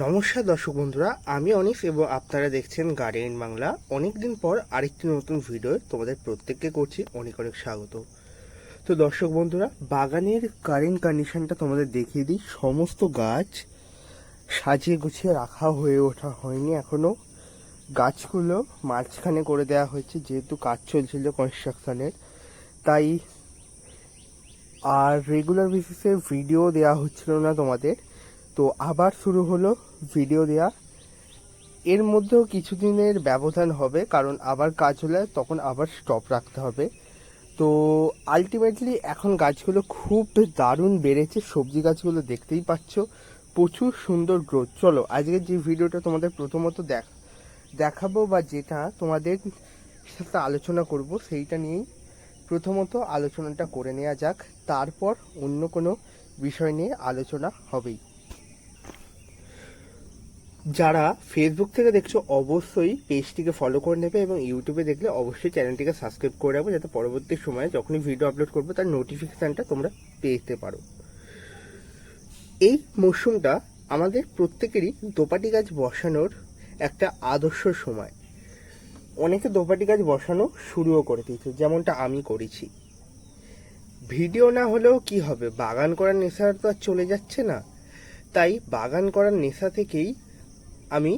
নমস্কার দর্শক বন্ধুরা, আমি অনিস এবং আপনারা দেখছেন গার্ডেন বাংলা। অনেক দিন পর আরেকটি নতুন ভিডিও তোমাদের প্রত্যেককে করছি, অনেক অনেক স্বাগত। তো দর্শক বন্ধুরা, বাগানের কারেন্ট কন্ডিশনটা তোমাদের দেখিয়ে দিই। সমস্ত গাছ সাজিয়ে গুছিয়ে রাখা হয়ে ওঠা হয়নি এখনও। গাছগুলো মাঝখানে করে দেওয়া হয়েছে, যেহেতু কাজ চলছিল কনস্ট্রাকশনের তাই আর রেগুলার বেসিসে ভিডিও দেওয়া হচ্ছিল না তোমাদের। তো আবার শুরু হলো ভিডিও দেয়া এর মধ্যেও কিছুদিনের ব্যবধান হবে, কারণ আবার কাজ হলে তখন আবার স্টপ রাখতে হবে। তো আলটিমেটলি এখন গাছগুলো খুব দারুণ বেড়েছে, সবজি গাছগুলো দেখতেই পাচ্ছ, প্রচুর সুন্দর গ্রোথ চলো, আজকে যে ভিডিওটা তোমাদের প্রথমত দেখ দেখাবো বা যেটা তোমাদের সাথে আলোচনা করব, সেইটা নিয়েই প্রথমত আলোচনাটা করে নেওয়া যাক। তারপর অন্য কোনো বিষয় নিয়ে আলোচনা হবেই। যারা ফেসবুক থেকে দেখছ, অবশ্যই পেজটিকে ফলো করে নেবে এবং ইউটিউবে দেখলে অবশ্যই চ্যানেলটিকে সাবস্ক্রাইব করে রাখবে যাতে পরবর্তী সময়ে যখনই ভিডিও আপলোড করবে, তার নোটিফিকেশানটা তোমরা পেতে পারো। এই মরশুমটা আমাদের প্রত্যেকেরই দোপাটি গাছ বসানোর একটা আদর্শ সময়। অনেকে দোপাটি গাছ বসানো শুরুও করে দিয়েছে, যেমনটা আমি করেছি। ভিডিও না হলেও কি হবে? বাগান করার নেশা তো আর চলে যাচ্ছে না। তাই বাগান করার নেশা থেকেই আমি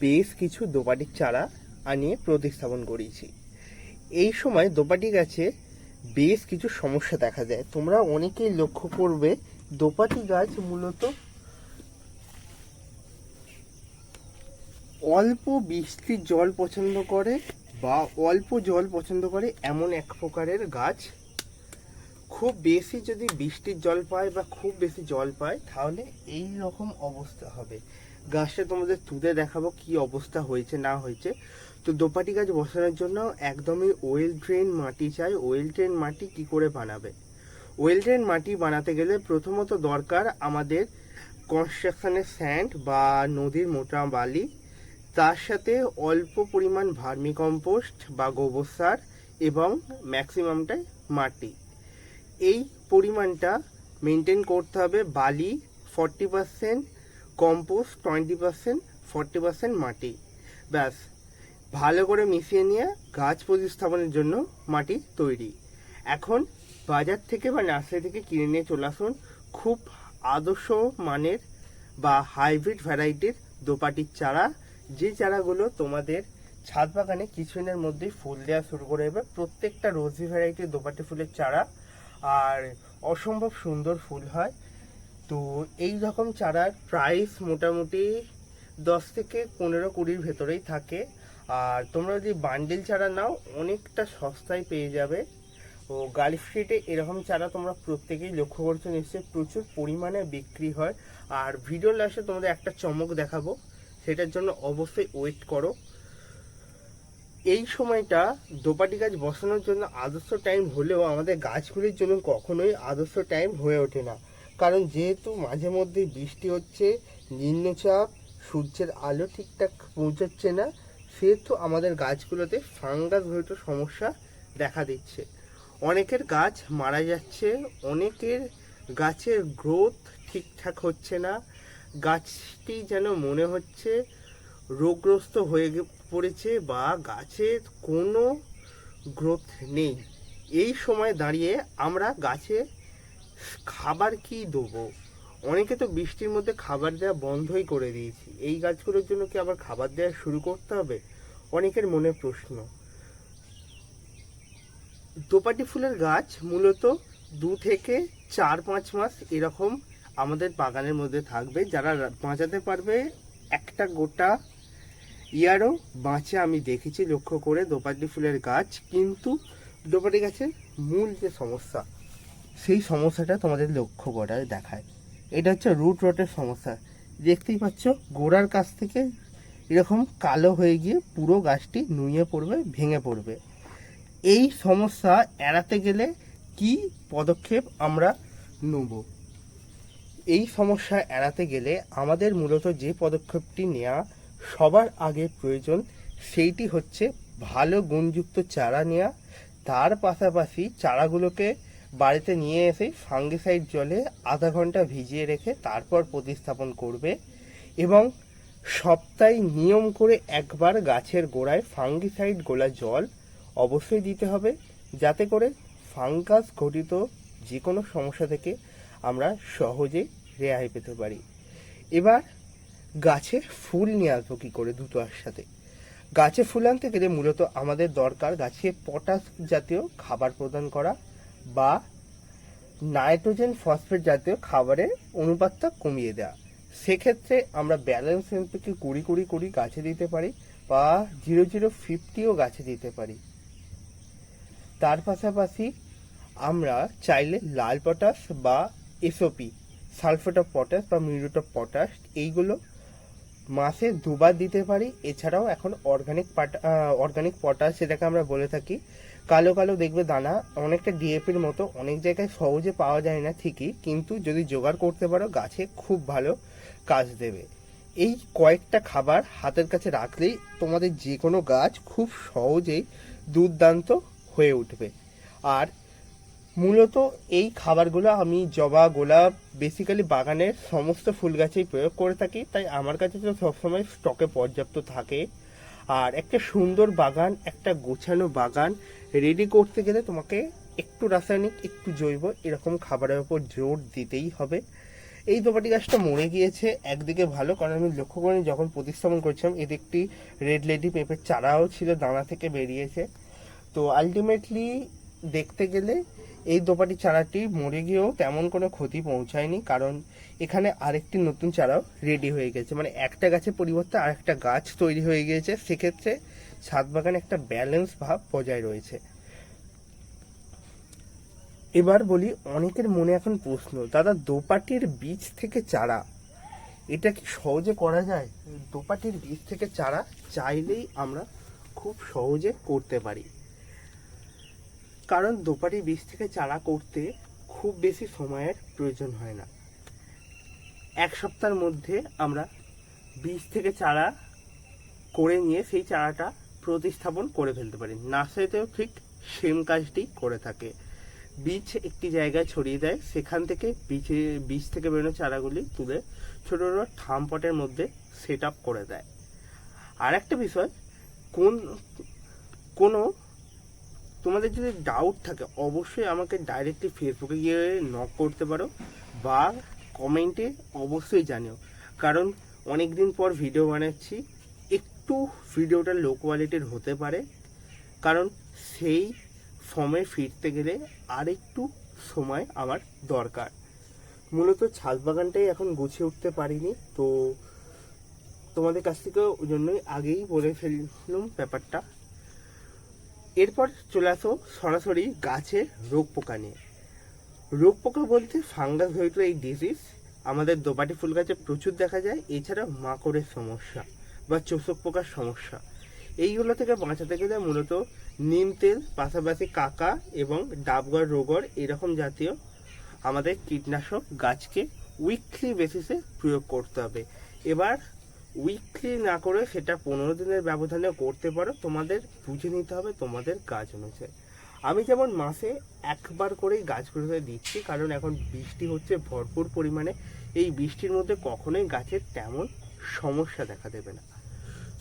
বেশ কিছু দোপাটির চারা আনিয়ে প্রতিস্থাপন করিয়েছি এই সময় দোপাটি গাছে বেশ কিছু সমস্যা দেখা যায়। তোমরা অনেকেই লক্ষ্য করবে, দোপাটি গাছ মূলত অল্প বৃষ্টির জল পছন্দ করে বা অল্প জল পছন্দ করে এমন এক প্রকারের গাছ। খুব বেশি যদি বৃষ্টির জল পায় বা খুব বেশি জল পায়, তাহলে এই রকম অবস্থা হবে। গাছটা তোমাদের তুলে দেখাবো কি অবস্থা হয়েছে, না হয়েছে। তো দোপাটি গাছ বসানোর জন্য একদমই ওয়েল ড্রেন মাটি চাই। ওয়েল ড্রেন মাটি কি করে বানাবে? ওয়েল ড্রেন মাটি বানাতে গেলে প্রথমত দরকার আমাদের কনস্ট্রাকশনের স্যান্ড বা নদীর মোটা বালি, তার সাথে অল্প পরিমাণ ভার্মি কম্পোস্ট বা গোবর সার এবং ম্যাক্সিমামটাই মাটি। এই পরিমাণটা মেনটেন করতে হবে। বালি forty percent compost twenty percent, forty percent মাটি। ব্যাস, ভালো করে মিশিয়ে নিয়ে গাছ প্রতিস্থাপনের জন্য মাটি তৈরি। এখন বাজার থেকে বা নার্সারি থেকে কিনে নিয়ে চলে আসুন খুব আদর্শ মানের বা হাইব্রিড ভ্যারাইটির দোপাটির চারা। যে চারাগুলো তোমাদের ছাদ বাগানে কিছুদিনের মধ্যেই ফুল দেওয়া শুরু করে দেবে। প্রত্যেকটা রোজি ভ্যারাইটির দোপাটি ফুলের চারা। আর অসম্ভব সুন্দর ফুল হয়। তো এই রকম চারার প্রাইস মোটামুটি দশ থেকে পনেরো কুড়ির ভেতরেই থাকে। আর তোমরা যদি বান্ডেল চারা নাও, অনেকটা সস্তায় পেয়ে যাবে। ও গার্ল স্ট্রিটে এরকম চারা তোমরা প্রত্যেকেই লক্ষ্য করছ নিশ্চয়ই, প্রচুর পরিমাণে বিক্রি হয়। আর ভিডিও লাস্টে তোমাদের একটা চমক দেখাবো, সেটার জন্য অবশ্যই ওয়েট করো। এই সময়টা দোপাটি গাছ বসানোর জন্য আদর্শ টাইম হলেও আমাদের গাছগুলির জন্য কখনোই আদর্শ টাইম হয়ে ওঠে না। কারণ যেহেতু মাঝে মধ্যে বৃষ্টি হচ্ছে, নিম্নচাপ, সূর্যের আলো ঠিকঠাক পৌঁছাচ্ছে না, সেহেতু আমাদের গাছগুলোতে ফাঙ্গাস ঘটিত সমস্যা দেখা দিচ্ছে। অনেকের গাছ মারা যাচ্ছে, অনেকের গাছের গ্রোথ ঠিকঠাক হচ্ছে না, গাছটি যেন মনে হচ্ছে রোগগ্রস্ত হয়ে পড়েছে বা গাছের কোনো গ্রোথ নেই। এই সময় দাঁড়িয়ে আমরা গাছে খাবার কি দেবো? অনেকে তো বৃষ্টির মধ্যে খাবার দেওয়া বন্ধই করে দিয়েছি। এই গাছগুলোর জন্য কি আবার খাবার দেওয়া শুরু করতে হবে? অনেকের মনে প্রশ্ন। দোপাটি ফুলের গাছ মূলত দু থেকে চার পাঁচ মাস এরকম আমাদের বাগানের মধ্যে থাকবে। যারা বাঁচাতে পারবে, একটা গোটা ইয়ারও বাঁচে আমি দেখেছি, লক্ষ্য করে দোপাটি ফুলের গাছ। কিন্তু দোপাটি গাছের মূল যে সমস্যা সেই সমস্যাটা তোমাদের লক্ষ্য করায় দেখায়। এটা হচ্ছে রুট রটের সমস্যা। দেখতেই পাচ্ছ, গোড়ার কাছ থেকে এরকম কালো হয়ে গিয়ে পুরো গাছটি নুয়ে পড়বে, ভেঙে পড়বে। এই সমস্যা এড়াতে গেলে কি পদক্ষেপ আমরা নেব? এই সমস্যা এড়াতে গেলে আমাদের মূলত যে পদক্ষেপটি নেওয়া সবার আগে প্রয়োজন, সেইটি হচ্ছে ভালো গুণযুক্ত চারা নেওয়া তার পাশাপাশি চারাগুলোকে বাড়িতে নিয়ে এসে ফাঙ্গিসাইড জলে আধা ঘণ্টা ভিজিয়ে রেখে তারপর প্রতিস্থাপন করবে এবং সপ্তাহে নিয়ম করে একবার গাছের গোড়ায় ফাঙ্গিসাইড গোলা জল অবশ্যই দিতে হবে। যাতে করে ফাঙ্গাস ঘটিত যে কোনো সমস্যা থেকে আমরা সহজে রেহাই পেতে পারি। এবার গাছে ফুল নিয়ে আসব কী করে দুটো একসাথে। গাছে ফুল আনতে গেলে মূলত আমাদের দরকার গাছে পটাশ জাতীয় খাবার প্রদান করা বা নাইট্রোজেন ফসফেট জাতীয় খাবারের অনুপাতটা কমিয়ে দেওয়া সেক্ষেত্রে আমরা ব্যালেন্স এনপিকে কুড়ি কুড়ি কুড়ি গাছে দিতে পারি বা জিরো জিরো ফিফটিও গাছে দিতে পারি। তার পাশাপাশি আমরা চাইলে লাল পটাশ বা এসওপি সালফেট অফ পটাশ বা মিউরেট অফ পটাশ এইগুলো মাসে দুবার দিতে পারি। এছাড়াও এখন অর্গানিক অর্গানিক পটাশ যেটাকে আমরা বলে থাকি কালো কালো দেখবে দানা, অনেকটা ডিএপির মতো, অনেক জায়গায় সহজে পাওয়া যায় না ঠিকই, কিন্তু যদি জোগাড় করতে পারো, গাছে খুব ভালো কাজ দেবে। এই কয়েকটা খাবার হাতের কাছে রাখলেই তোমাদের যে কোনো গাছ খুব সহজেই দুর্দান্ত হয়ে উঠবে। আর মূলত এই খাবারগুলো আমি জবা, গোলাপ বেসিক্যালি বাগানের সমস্ত ফুল গাছেই প্রয়োগ করে থাকি, তাই আমার কাছে তো সবসময় স্টকে পর্যাপ্ত থাকে। আর একটা সুন্দর বাগান, একটা গোছানো বাগান রেডি করতে গেলে তোমাকে একটু রাসায়নিক, একটু জৈব এরকম খাবারের ওপর জোর দিতেই হবে। এই দোপাটি গাছটা মরে গিয়েছে, একদিকে ভালো, কারণ আমি লক্ষ্য করিনি, যখন প্রতিস্থাপন করছিলাম এতে একটি রেড লেডি পেঁপের চারাও ছিল, দানা থেকে বেরিয়েছে। তো আলটিমেটলি দেখতে গেলে এই দোপাটি চারাটি মরে গিয়েও তেমন কোনো ক্ষতি পৌঁছায়নি, কারণ এখানে আরেকটি নতুন চারাও রেডি হয়ে গেছে। মানে একটা গাছের পরিবর্তে আরেকটা গাছ তৈরি হয়ে গিয়েছে। সেক্ষেত্রে ছাদ বাগানে একটা ব্যালেন্স ভাব বজায় রয়েছে। এবার বলি, অনেকের মনে এখন প্রশ্ন, দাদা দোপাটির বীজ থেকে চারা, এটা কি সহজে করা যায়? দোপাটির বীজ থেকে চারা চাইলেই আমরা খুব সহজে করতে পারি। কারণ দোপাটি বীজ থেকে চারা করতে খুব বেশি সময়ের প্রয়োজন হয় না। এক সপ্তাহের মধ্যে আমরা বীজ থেকে চারা করে নিয়ে সেই চারাটা প্রতিস্থাপন করে ফেলতে পারি। নার্সারিতেও ঠিক সেম কাজটি করে থাকে। বীজ একটি জায়গায় ছড়িয়ে দেয়, সেখান থেকে বীজে, বীজ থেকে বেরোনো চারাগুলি তুলে ছোটো ছোটো থাম পটের মধ্যে সেট করে দেয়। আর একটা বিষয়, কোন, কোনো তোমাদের যদি ডাউট থাকে, অবশ্যই আমাকে ডাইরেক্টলি ফেসবুকে গিয়ে নক করতে পারো বা কমেন্টে অবশ্যই জানিও। কারণ অনেক দিন পর ভিডিও বানাচ্ছি, একটু ভিডিওটা লো কোয়ালিটির হতে পারে। কারণ সেই ফর্মে ফিরতে গেলে আর একটু সময় আমার দরকার। মূলত ছাদ বাগানটাই এখন গুছিয়ে উঠতে পারিনি, তো তোমাদের কাছ থেকে ওই জন্যই আগেই বলে ফেললাম ব্যাপারটা। এরপর চলে আসো সরাসরি গাছের রোগ পোকা নিয়ে। রোগ পোকা বলতে ফাঙ্গাস হয়তো এই ডিজিজ আমাদের দোপাটি ফুল গাছে প্রচুর দেখা যায়, এছাড়া মাকড়ের সমস্যা বা চোষক পোকার সমস্যা। এইগুলো থেকে বাঁচাতে গেলে মূলত নিম তেল, পাশাপাশি কাকা এবং ডাবগড় রোগর এরকম জাতীয় আমাদের কীটনাশক গাছকে উইকলি বেসিসে প্রয়োগ করতে হবে। এবার উইকলি না করে সেটা পনেরো দিনের ব্যবধানে করতে পারো। তোমাদের বুঝে নিতে হবে তোমাদের গাছ অনুযায়ী আমি যেমন মাসে একবার করেই গাছগুলোতে দিচ্ছি, কারণ এখন বৃষ্টি হচ্ছে ভরপুর পরিমাণে। এই বৃষ্টির মধ্যে কখনোই গাছের তেমন সমস্যা দেখা দেবে না।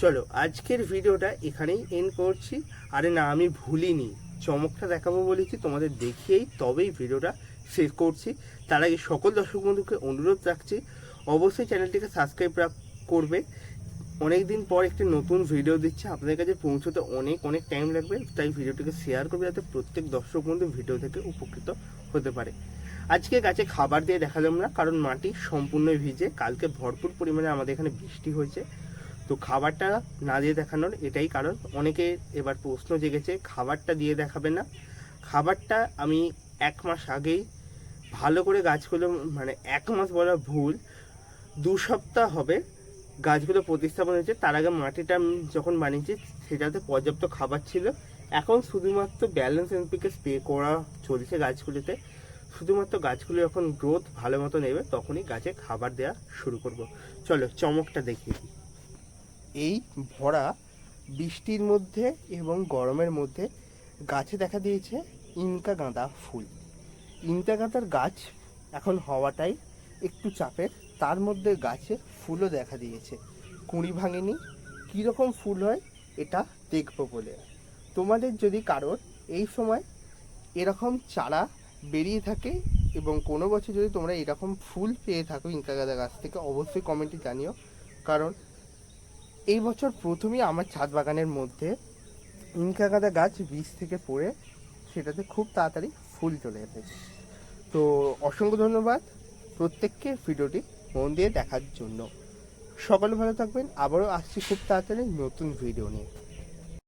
চলো, আজকের ভিডিওটা এখানেই এন্ড করছি। আরে না, আমি ভুলিনি। চমকটা দেখাবো বলেছি, তোমাদের দেখিয়েই তবেই ভিডিওটা শেষ করছি। তার আগে সকল দর্শক বন্ধুকে অনুরোধ রাখছি, অবশ্যই চ্যানেলটিকে সাবস্ক্রাইব করবে। অনেক দিন পর একটি নতুন ভিডিও দিচ্ছে। আপনাদের কাছে পৌঁছতে অনেক অনেক টাইম লাগবে। তাই ভিডিওটিকে শেয়ার করবে যাতে প্রত্যেক দর্শক বন্ধু ভিডিও থেকে উপকৃত হতে পারে। আজকে গাছে খাবার দিয়ে দেখালাম না, কারণ মাটি সম্পূর্ণ ভিজে। কালকে ভরপুর পরিমাণে আমাদের এখানে বৃষ্টি হয়েছে। তো খাবারটা না দিয়ে দেখানোর এটাই কারণ। অনেকে এবার প্রশ্ন জেগেছে, খাবারটা দিয়ে দেখাবে না? খাবারটা আমি এক মাস আগেই ভালো করে গাছগুলো মানে এক মাস বলা ভুল। দু সপ্তাহ হবে গাছগুলো প্রতিস্থাপন হয়েছে, তার আগে মাটিটা যখন বানিয়েছি, সেটাতে পর্যাপ্ত খাবার ছিল। এখন শুধুমাত্র ব্যালেন্স এনপিকে স্প্রে করা চলছে গাছগুলিতে। শুধুমাত্র গাছগুলো যখন গ্রোথ ভালো মতো নেবে, তখনই গাছে খাবার দেওয়া শুরু করব। চলো, চমকটা দেখিয়ে দিই। এই ভরা বৃষ্টির মধ্যে এবং গরমের মধ্যে গাছে দেখা দিয়েছে ইনকা গাঁদা ফুল। ইনকা গাঁদার গাছ এখন হওয়াটাই একটু চাপের তার মধ্যে গাছে ফুলও দেখা দিয়েছে। কুঁড়ি ভাঙেনি। কীরকম ফুল হয় এটা দেখব বলে। তোমাদের যদি কারোর এই সময় এরকম চারা বেরিয়ে থাকে এবং কোনো বছর যদি তোমরা এরকম ফুল পেয়ে থাকো ইনকা গাঁদা গাছ থেকে, অবশ্যই কমেন্টে জানিও। কারণ এই বছর প্রথমেই আমার ছাদ বাগানের মধ্যে ইনকা গাঁদা গাছ বীজ থেকে পড়ে সেটাতে খুব তাড়াতাড়ি ফুল চলে এসেছে। তো অসংখ্য ধন্যবাদ। প্রত্যেককে ভিডিওটি মন দিয়ে দেখার জন্য। সকলে ভালো থাকবেন। আবারও আসছি খুব তাড়াতাড়ি নতুন ভিডিও নিয়ে।